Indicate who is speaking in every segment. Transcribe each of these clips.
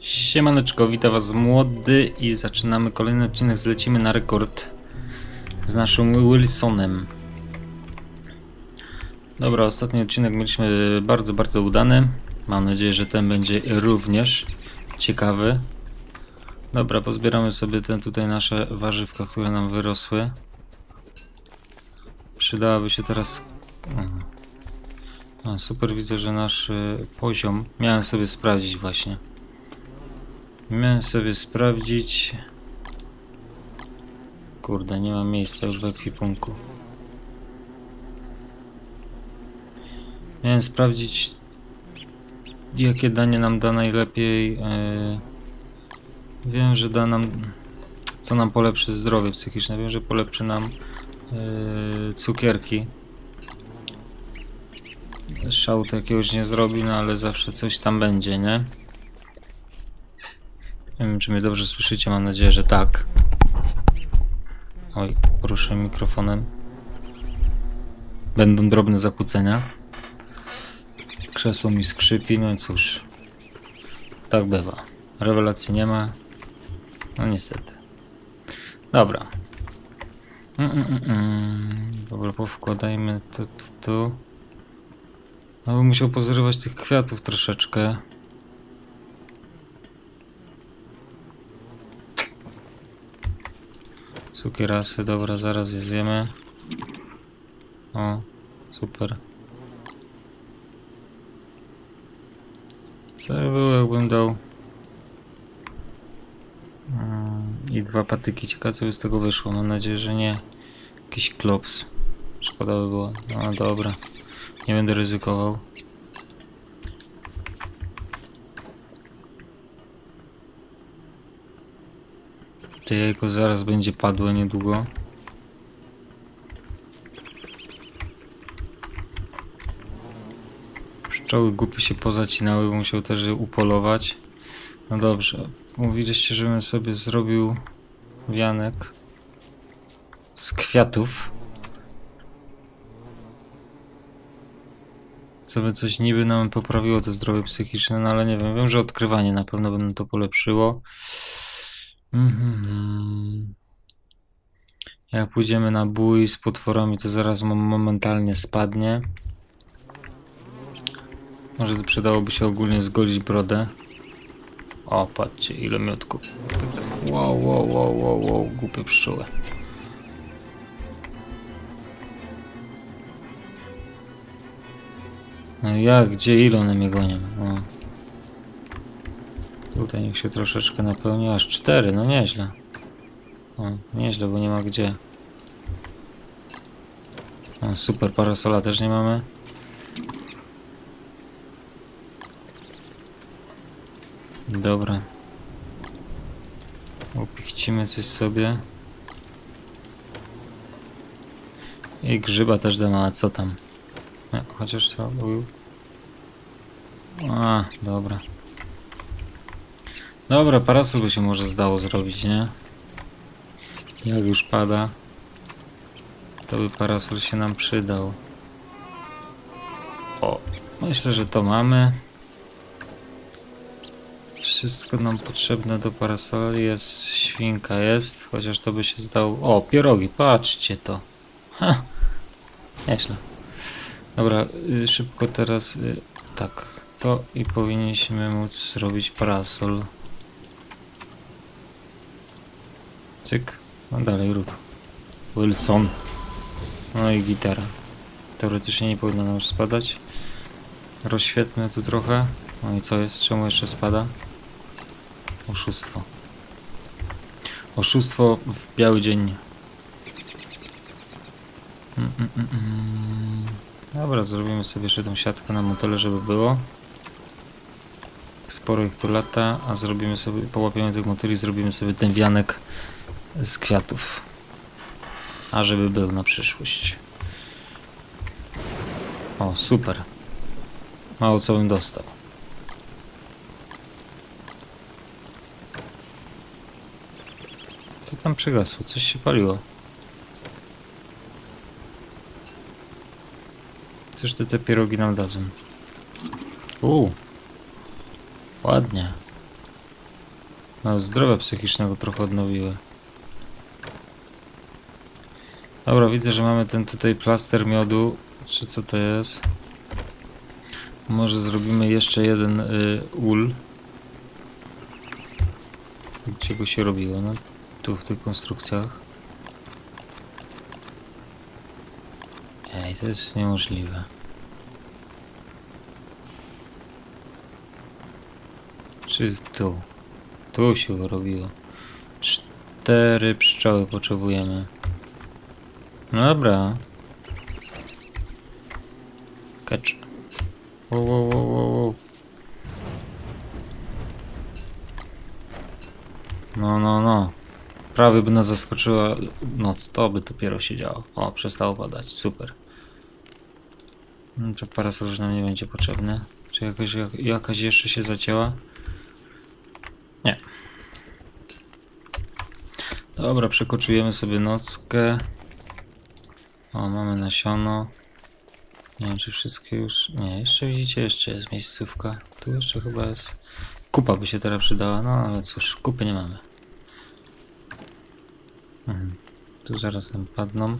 Speaker 1: Siemaneczko, witam was młody i zaczynamy kolejny odcinek, zlecimy na rekord z naszym Wilsonem. Dobra, ostatni odcinek mieliśmy bardzo, bardzo udany. Mam nadzieję, że ten będzie również ciekawy. Dobra, pozbieramy sobie te tutaj nasze warzywka, które nam wyrosły. Przydałaby się teraz... Super, widzę, że nasz y, poziom... Miałem sobie sprawdzić właśnie. Miałem sobie sprawdzić. Kurde, nie mam miejsca już w ekwipunku. Miałem sprawdzić, jakie danie nam da najlepiej. e, Wiem, że da nam. Co nam polepszy zdrowie psychiczne. Wiem, że polepszy nam e, cukierki. Szału jakiegoś nie zrobi, no ale zawsze coś tam będzie, nie? Nie wiem, czy mnie dobrze słyszycie, mam nadzieję, że tak. Oj, poruszę mikrofonem. Będą drobne zakłócenia. Krzesło mi skrzypi, no cóż. Tak bywa. Rewelacji nie ma. No niestety. Dobra. Mm, mm, mm, mm. Dobra, powkładajmy to tu. tu. No bym musiał pozrywać tych kwiatów troszeczkę. Cukierasy, dobra, zaraz je zjemy. O, super. Co by było, jakbym dał... Mm, I dwa patyki. Ciekawe, co by z tego wyszło. Mam nadzieję, że nie. Jakiś klops. Szkoda by było. No dobra. Nie będę ryzykował. To jajko zaraz będzie padłe niedługo. Pszczoły głupie się pozacinały, bo musiał też je upolować. No dobrze. Mówiliście, żebym sobie zrobił wianek z kwiatów. Co by coś niby nam poprawiło to zdrowie psychiczne, no ale nie wiem. Wiem, że odkrywanie na pewno by nam to polepszyło. Mhm. Jak pójdziemy na bój z potworami, to zaraz mom- momentalnie spadnie. Może przydałoby się ogólnie zgolić brodę. O, patrzcie, ile miotków. Wow, wow, wow, wow, wow, głupie pszczoły. No jak, gdzie, ile one mnie gonią? O. Tutaj niech się troszeczkę napełni, aż cztery, no nieźle. O, nieźle, bo nie ma gdzie. O, super, parasola też nie mamy. Dobra. Upichcimy coś sobie. I grzyba też damy, a co tam? Nie, chociaż to był... A, dobra. Dobra, parasol by się może zdało zrobić, nie? Jak już pada, to by parasol się nam przydał. O, myślę, że to mamy. Wszystko nam potrzebne do parasoli jest, świnka jest, chociaż to by się zdało. O, pierogi, patrzcie to. Ha, nieźle. Dobra, y, szybko teraz, y, tak, to i powinniśmy móc zrobić parasol. Cyk. No dalej rób. Wilson. No i gitara. Teoretycznie nie powinno nam już spadać. Rozświetlmy tu trochę. No i co jest? Czemu jeszcze spada? Oszustwo. Oszustwo w biały dzień. Mm, mm, mm. Dobra, zrobimy sobie jeszcze tą siatkę na motele, żeby było. Sporo ich tu lata, a zrobimy sobie, połapiemy tych motyli, zrobimy sobie ten wianek z kwiatów. A żeby był na przyszłość. O, super. Mało co bym dostał. Co tam przygasło? Coś się paliło. Coś te, te pierogi nam dadzą. Uuu. Ładnie. No, zdrowia psychicznego trochę odnowiły. Dobra, widzę, że mamy ten tutaj plaster miodu. Czy co to jest? Może zrobimy jeszcze jeden y, ul. Gdzie go się robiło? No, tu w tych konstrukcjach. Ej, to jest niemożliwe. Czy tu? Tu się go robiło. Cztery pszczoły potrzebujemy. No dobra. Kecz. Wow, wow, wow, wow, wow. No, no, no. Prawie by nas zaskoczyła noc. To by dopiero się działo. O, przestało padać. Super. No to parasol już nam nie będzie potrzebny. Czy jakaś, jak, jakaś jeszcze się zacięła? Nie. Dobra, przekoczujemy sobie nockę. O, mamy nasiono. Nie wiem, czy wszystkie już... Nie, jeszcze widzicie, jeszcze jest miejscówka. Tu jeszcze chyba jest... Kupa by się teraz przydała, no ale cóż, kupy nie mamy. Mhm. Tu zaraz nam padną.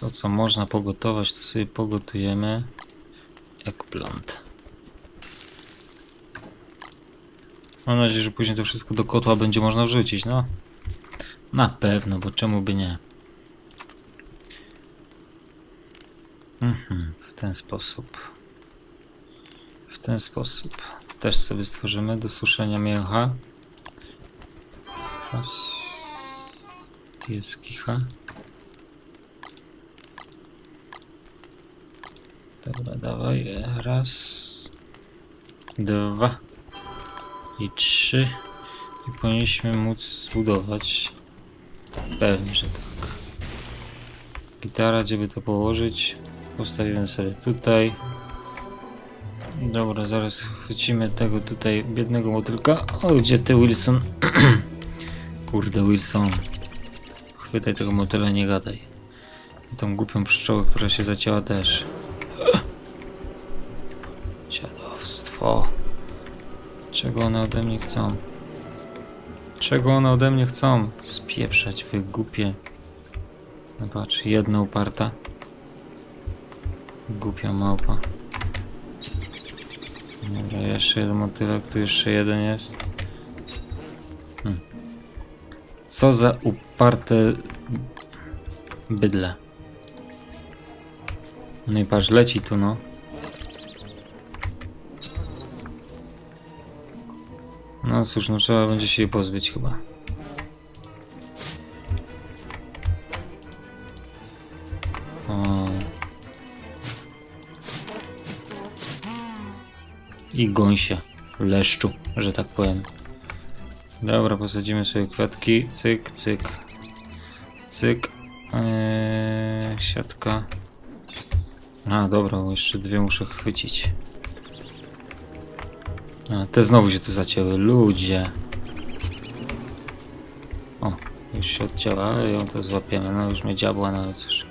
Speaker 1: To, co można pogotować, to sobie pogotujemy. Eggplant. Mam nadzieję, że później to wszystko do kotła będzie można wrzucić, no. Na pewno, bo czemu by nie? Mhm, w ten sposób. W ten sposób. Też sobie stworzymy do suszenia mięcha. Raz. Jest kicha. Dobra, dawaj. Raz. Dwa. I trzy. I powinniśmy móc zbudować. Pewnie, że tak. Gitara, gdzie by to położyć? Postawimy sobie tutaj. Dobra, zaraz chwycimy tego tutaj biednego motylka. O, gdzie ty Wilson? Kurde, Wilson. Chwytaj tego motyla, nie gadaj. I tą głupią pszczołę, która się zacięła też. Dziadowstwo. Czego one ode mnie chcą? Czego one ode mnie chcą? Spieprzać, wy głupie. No patrz, jedna uparta. Głupia małpa. Dobra, jeszcze jeden motylek, tu jeszcze jeden jest. Hmm. Co za uparte bydle. No i patrz, leci tu no. No cóż, no trzeba będzie się jej pozbyć chyba. I gąsie, leszczu, że tak powiem. Dobra, posadzimy sobie kwiatki. Cyk, cyk. Cyk. Eee, siatka. A, dobra, jeszcze dwie muszę chwycić. A, te znowu się tu zacięły. Ludzie. O, już się odcięła, ale ją to złapiemy. No już mnie dziabła, no cóż.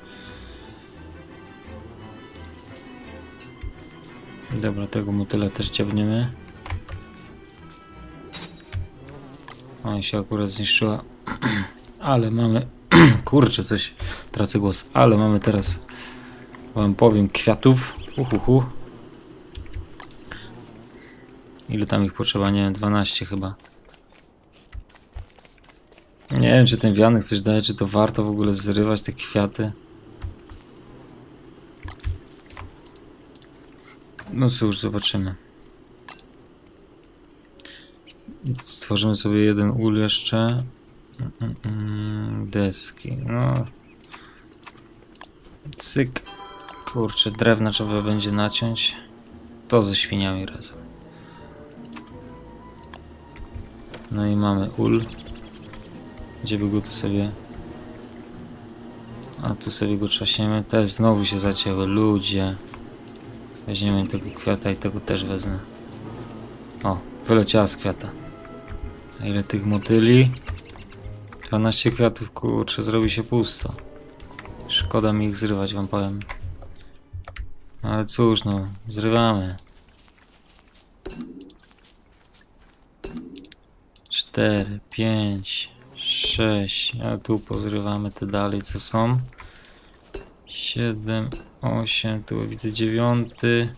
Speaker 1: Dobra, tego motyla też dziabniemy. O, się akurat zniszczyła. Ale mamy... Kurczę, coś... Tracę głos. Ale mamy teraz... Wam powiem, kwiatów. Uhuhu. Ile tam ich potrzeba? Nie wiem, 12 chyba. Nie wiem, czy ten wianek coś daje, czy to warto w ogóle zrywać te kwiaty. No cóż, zobaczymy. Stworzymy sobie jeden ul jeszcze. Mm, mm, mm, Deski, no. Cyk. Kurczę, drewna trzeba będzie naciąć. To ze świniami razem. No i mamy ul. Gdzie by go tu sobie... A tu sobie go trzaśniemy. Te znowu się zacięły. Ludzie. Weźmiemy tego kwiata i tego też wezmę. O, wyleciała z kwiata. A ile tych motyli? 12 kwiatów, kurczę, zrobi się pusto. Szkoda mi ich zrywać, wam powiem. Ale cóż, no, zrywamy. cztery, pięć, sześć. A tu pozrywamy te dalej, co są. Siedem, osiem, tu widzę dziewiąty.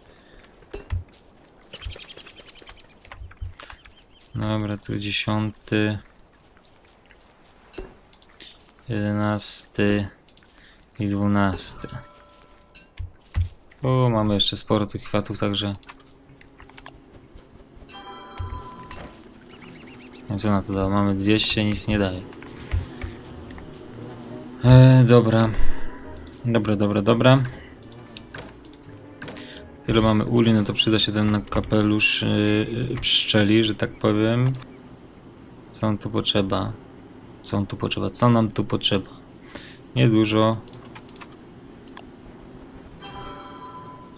Speaker 1: Dobra, tu dziesiąty. Jedenasty i dwunasty. O, mamy jeszcze sporo tych kwiatów, także. No co na to dało? Mamy 200, nic nie daje. E, dobra. Dobra, dobra, dobra. Tyle mamy uli, no to przyda się ten kapelusz yy, pszczeli, że tak powiem. Co nam tu potrzeba? Co nam tu potrzeba? Co nam tu potrzeba? Niedużo.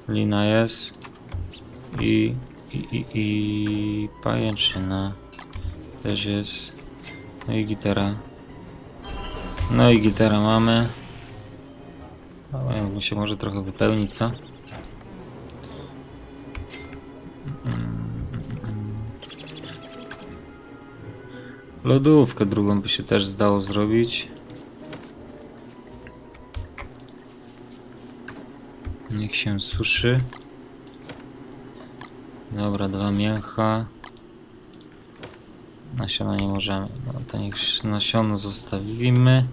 Speaker 1: Lina jest. I, i, i, i pajęczyna też jest. No i gitara. No i gitara mamy. Ale się może trochę wypełnić, co? Lodówkę drugą by się też zdało zrobić. Niech się suszy. Dobra, dwa mięcha. Nasiona nie możemy. No to niech nasiono zostawimy.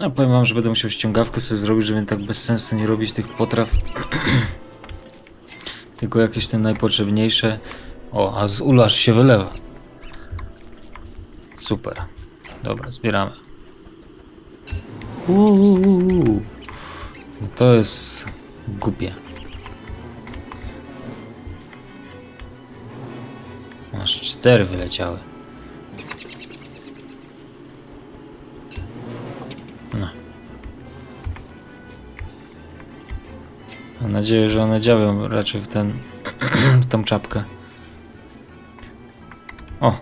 Speaker 1: A powiem wam, że będę musiał ściągawkę sobie zrobić, żeby tak bez sensu nie robić tych potraw. Tylko jakieś te najpotrzebniejsze. O, a z ulasz się wylewa. Super. Dobra, zbieramy. No to jest głupie. Aż cztery wyleciały. Mam nadzieję, że one działają raczej w ten w tą czapkę. O!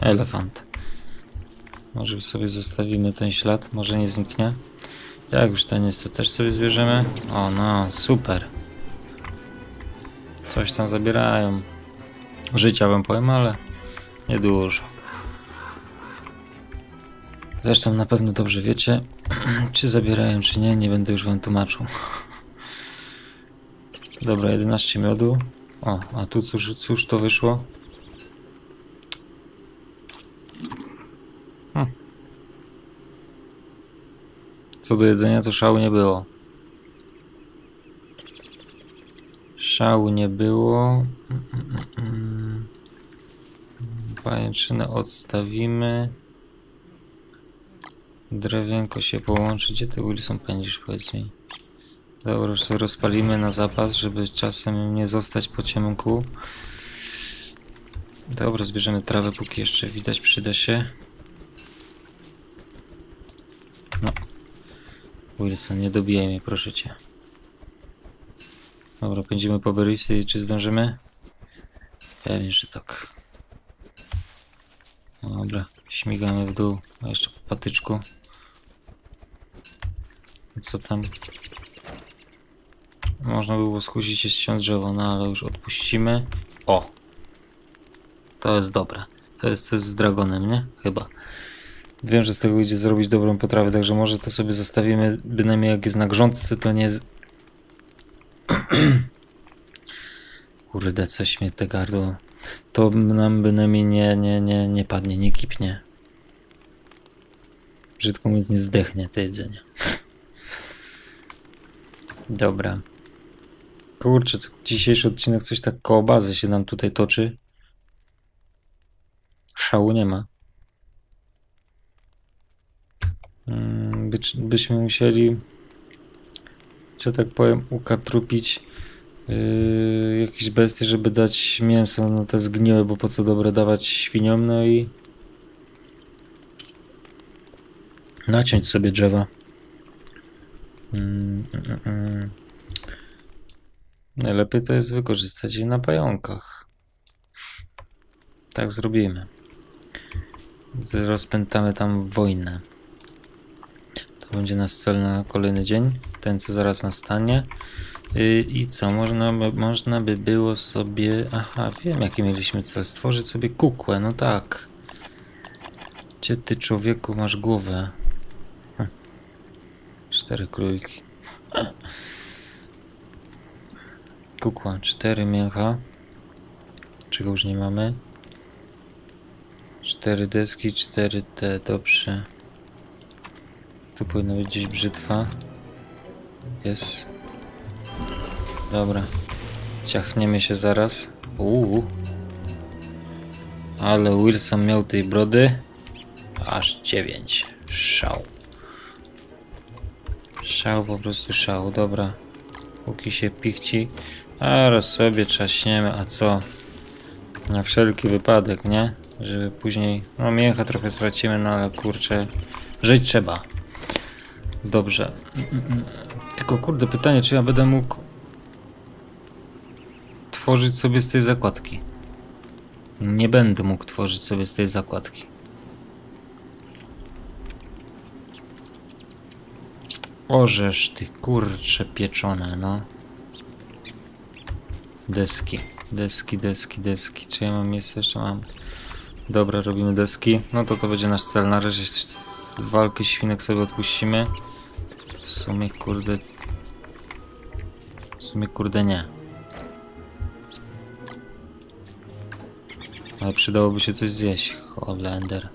Speaker 1: Elefant. Może sobie zostawimy ten ślad, może nie zniknie. Jak już ten jest, to też sobie zbierzemy. O no, super. Coś tam zabierają. Życia wam powiem, ale niedużo. Zresztą na pewno dobrze wiecie, czy zabierają, czy nie, nie będę już wam tłumaczył. Dobra, 11 miodu. O, a tu cóż, cóż to wyszło? Hm. Co do jedzenia, to szału nie było. Szału nie było. Mm, mm, mm. Pajęczynę odstawimy. Drewienko się połączy. Gdzie ty Wilson pędzisz, powiedz mi? Dobra, już rozpalimy na zapas, żeby czasem nie zostać po ciemku. Dobra, zbierzemy trawę, póki jeszcze widać, przyda się. No. Wilson, nie dobijaj mnie, proszę cię. Dobra, pędzimy po Berysy i czy zdążymy? Pewnie, że tak. Dobra, śmigamy w dół, jeszcze po patyczku. Co tam? Można było skusić się ściąć drzewo, no ale już odpuścimy. O! To jest dobre. To jest coś z dragonem, nie? Chyba. Wiem, że z tego idzie zrobić dobrą potrawę, także może to sobie zostawimy, bynajmniej jak jest na grządce, to nie... Z... Kurde, coś mnie te gardło. To nam bynajmniej nie, nie, nie, nie padnie, nie kipnie. Brzydko mówiąc, nie zdechnie to jedzenie. Dobra. Kurczę, to dzisiejszy odcinek coś tak koło bazy się nam tutaj toczy. Szału nie ma. Mm, Być, byśmy musieli, że tak powiem, ukatrupić yy, jakieś bestie, żeby dać mięso na te zgniłe, bo po co dobre dawać świniom, no i naciąć sobie drzewa. Mm, mm, mm. Najlepiej to jest wykorzystać je na pająkach. Tak zrobimy. Rozpętamy tam wojnę. To będzie nasz cel na kolejny dzień. Ten, co zaraz nastanie. Y, I co, można by, można by było sobie... Aha, wiem jaki mieliśmy cel. Stworzyć sobie kukłę, no tak. Gdzie ty człowieku masz głowę? Cztery króliki. Kukła, cztery mięcha. Czego już nie mamy? Cztery deski, cztery te, dobrze. Tu powinna być gdzieś brzytwa. Jest. Dobra. Ciachniemy się zaraz. Uuu. Ale Wilson miał tej brody. Aż dziewięć. Szał. Szał, po prostu szał. Dobra. Póki się pichci. Zaraz sobie trzaśniemy. A co? Na wszelki wypadek, nie? Żeby później... No mięcha trochę stracimy, no ale kurczę... Żyć trzeba. Dobrze. Tylko kurde, pytanie, czy ja będę mógł tworzyć sobie z tej zakładki? Nie będę mógł tworzyć sobie z tej zakładki. Orzesz ty kurcze pieczone, no. Deski, deski, deski, deski. Czy ja mam miejsce? Jeszcze mam. Dobra, robimy deski. No to to będzie nasz cel. Na razie walkę świnek sobie odpuścimy. W sumie kurde... W sumie kurde nie. Ale przydałoby się coś zjeść. Holender.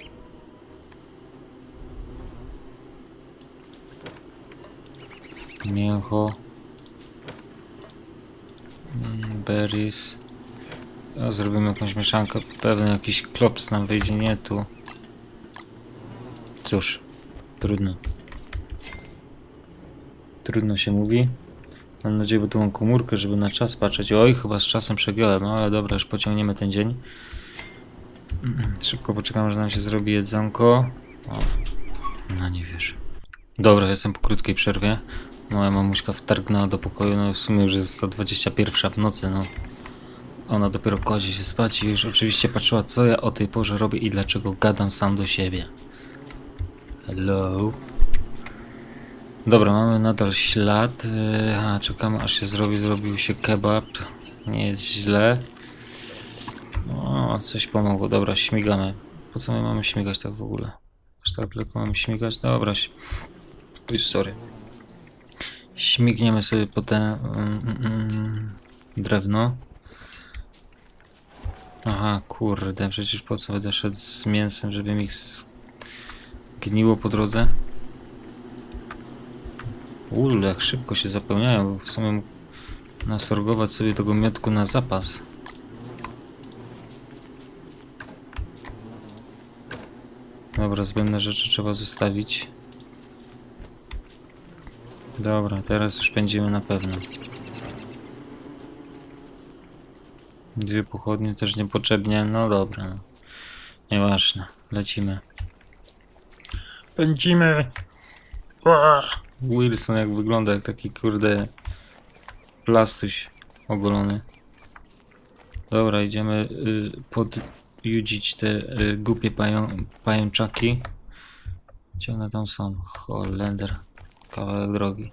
Speaker 1: Mięcho. Mm, Berries. Ja zrobimy jakąś mieszankę. Pewnie jakiś klops nam wyjdzie, nie tu. Cóż, trudno. Trudno się mówi. Mam nadzieję, bo tu mam komórkę, żeby na czas patrzeć. Oj, chyba z czasem przegiąłem, no ale dobra, już pociągniemy ten dzień. Szybko poczekam, że nam się zrobi jedzonko. O, no nie wiesz. Dobra, jestem po krótkiej przerwie. Moja mamuśka wtargnęła do pokoju, no w sumie już jest 121 w nocy, no. Ona dopiero kładzie się spać i już oczywiście patrzyła, co ja o tej porze robię i dlaczego gadam sam do siebie. Hello. Dobra, mamy nadal ślad. Yy, A, czekamy aż się zrobi, zrobił się kebab. Nie jest źle. O, coś pomogło. Dobra, śmigamy. Po co my mamy śmigać tak w ogóle? Aż tak tylko mamy śmigać? Dobra. ś- Oj, sorry. Śmigniemy sobie po te mm, mm, mm, drewno. Aha, kurde, przecież po co będę szedł z mięsem, żeby mi gniło po drodze? Ule, jak szybko się zapełniają, bo w sumie mógł nasorgować sobie tego miotku na zapas. Dobra, zbędne rzeczy trzeba zostawić. Dobra, teraz już pędzimy na pewno. Dwie pochodnie też niepotrzebnie. No dobra, no. Nieważne. Lecimy. Pędzimy! Wilson jak wygląda jak taki kurde plastuś ogolony. Dobra, idziemy y, podjudzić te y, głupie pają, pajęczaki. Gdzie one tam są? Holender. Kawałek drogi.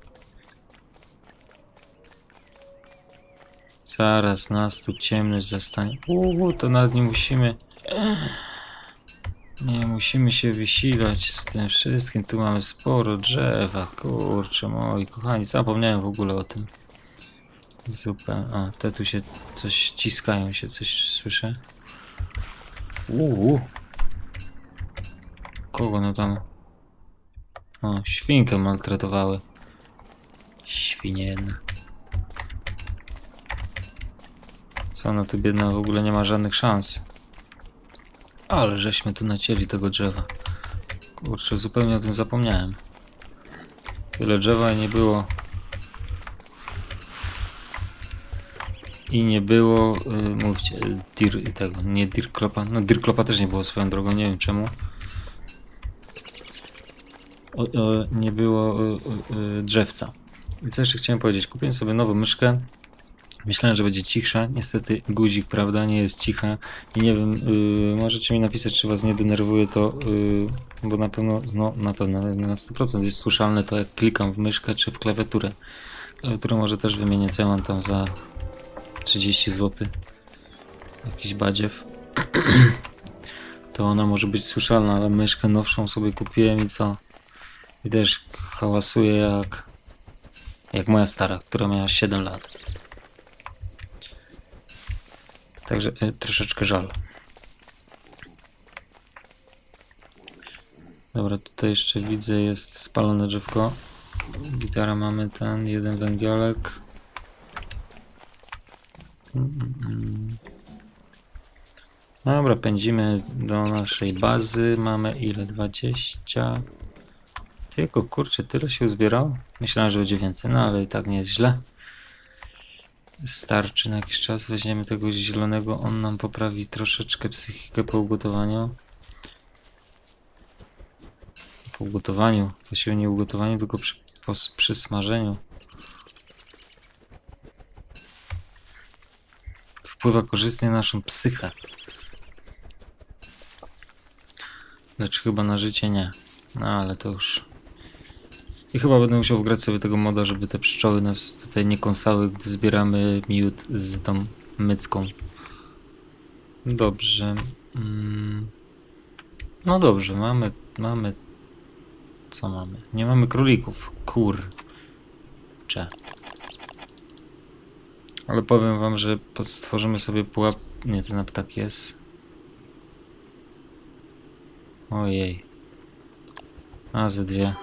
Speaker 1: Zaraz nas tu ciemność zastanie. Uuu, to nad nim musimy. Nie musimy się wysilać z tym wszystkim. Tu mamy sporo drzewa. Kurczę, moi kochani, zapomniałem w ogóle o tym. Zupełnie. A, te tu się coś ciskają się, coś słyszę. Uuu. Kogo no tam? O, świnkę maltretowały. Świnie jedna. Co ona tu biedna w ogóle nie ma żadnych szans. Ale żeśmy tu nacięli tego drzewa. Kurczę, zupełnie o tym zapomniałem. Tyle drzewa nie było. I nie było, y, mówcie, dir, tego, nie dirklopa. No dirklopa też nie było swoją drogą, nie wiem czemu. O, o, nie było y, y, drzewca. I co jeszcze chciałem powiedzieć? Kupiłem sobie nową myszkę. Myślałem, że będzie cichsza. Niestety guzik, prawda, nie jest cicha. I nie wiem, y, możecie mi napisać, czy was nie denerwuje to, y, bo na pewno, no na pewno na 100% jest słyszalne to, jak klikam w myszkę czy w klawiaturę. Jutro może też wymienię, co ja mam tam za 30 zł. Jakiś badziew. to ona może być słyszalna, ale myszkę nowszą sobie kupiłem i co? I też hałasuje jak jak moja stara, która miała 7 lat. Także e, troszeczkę żal. Dobra, tutaj jeszcze widzę jest spalone drzewko. Gitara mamy ten, jeden węgielek. Dobra, pędzimy do naszej bazy. Mamy ile? 20. Tylko kurczę, tyle się uzbierało? Myślałem, że będzie więcej, no ale i tak nie jest źle. Starczy na jakiś czas. Weźmiemy tego zielonego, on nam poprawi troszeczkę psychikę po ugotowaniu. Po ugotowaniu, właściwie nie ugotowaniu, tylko przy, po, przy smażeniu. Wpływa korzystnie na naszą psychę. Lecz chyba na życie nie. No ale to już. I chyba będę musiał wgrać sobie tego moda, żeby te pszczoły nas tutaj nie kąsały, gdy zbieramy miód z tą mycką. Dobrze. Mm. No dobrze, mamy, mamy... Co mamy? Nie mamy królików. Kurcze. Ale powiem wam, że stworzymy sobie pułap... Nie, to na ptak jest. Ojej. A, ze dwie.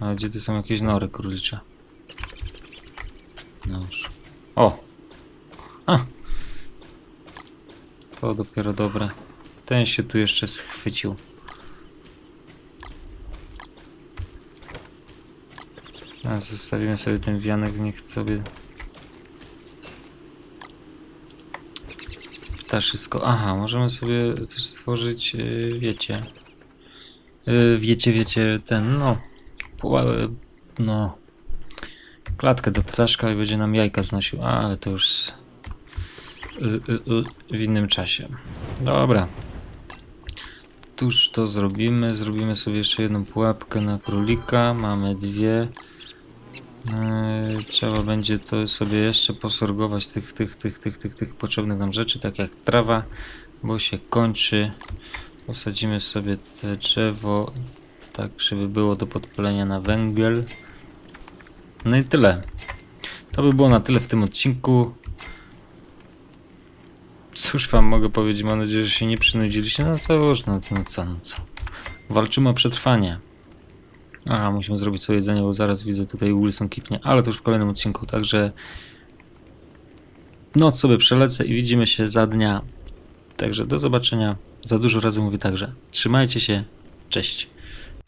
Speaker 1: Ale gdzie tu są jakieś nory królicze? No już. O! A! To dopiero dobre. Ten się tu jeszcze schwycił. A zostawimy sobie ten wianek, niech sobie... Ptaszysko. Aha, możemy sobie też stworzyć, yy, wiecie... Yy, wiecie, wiecie, ten, no... Puła- no... Klatkę do ptaszka i będzie nam jajka znosił. A, ale to już... y, y, y, w innym czasie. Dobra. Tuż to zrobimy. Zrobimy sobie jeszcze jedną pułapkę na królika. Mamy dwie. Yy, Trzeba będzie to sobie jeszcze posorgować tych, tych, tych, tych, tych, tych potrzebnych nam rzeczy, tak jak trawa, bo się kończy. Posadzimy sobie te drzewo, tak żeby było do podpalenia na węgiel. No i tyle. To by było na tyle w tym odcinku. Cóż wam mogę powiedzieć, mam nadzieję, że się nie przynudziliście. No co już, no, no co, no co. Walczymy o przetrwanie. Aha, musimy zrobić sobie jedzenie, bo zaraz widzę tutaj Wilson kipnie, ale to już w kolejnym odcinku, także noc sobie przelecę i widzimy się za dnia. Także do zobaczenia. Za dużo razy mówię także. Trzymajcie się. Cześć.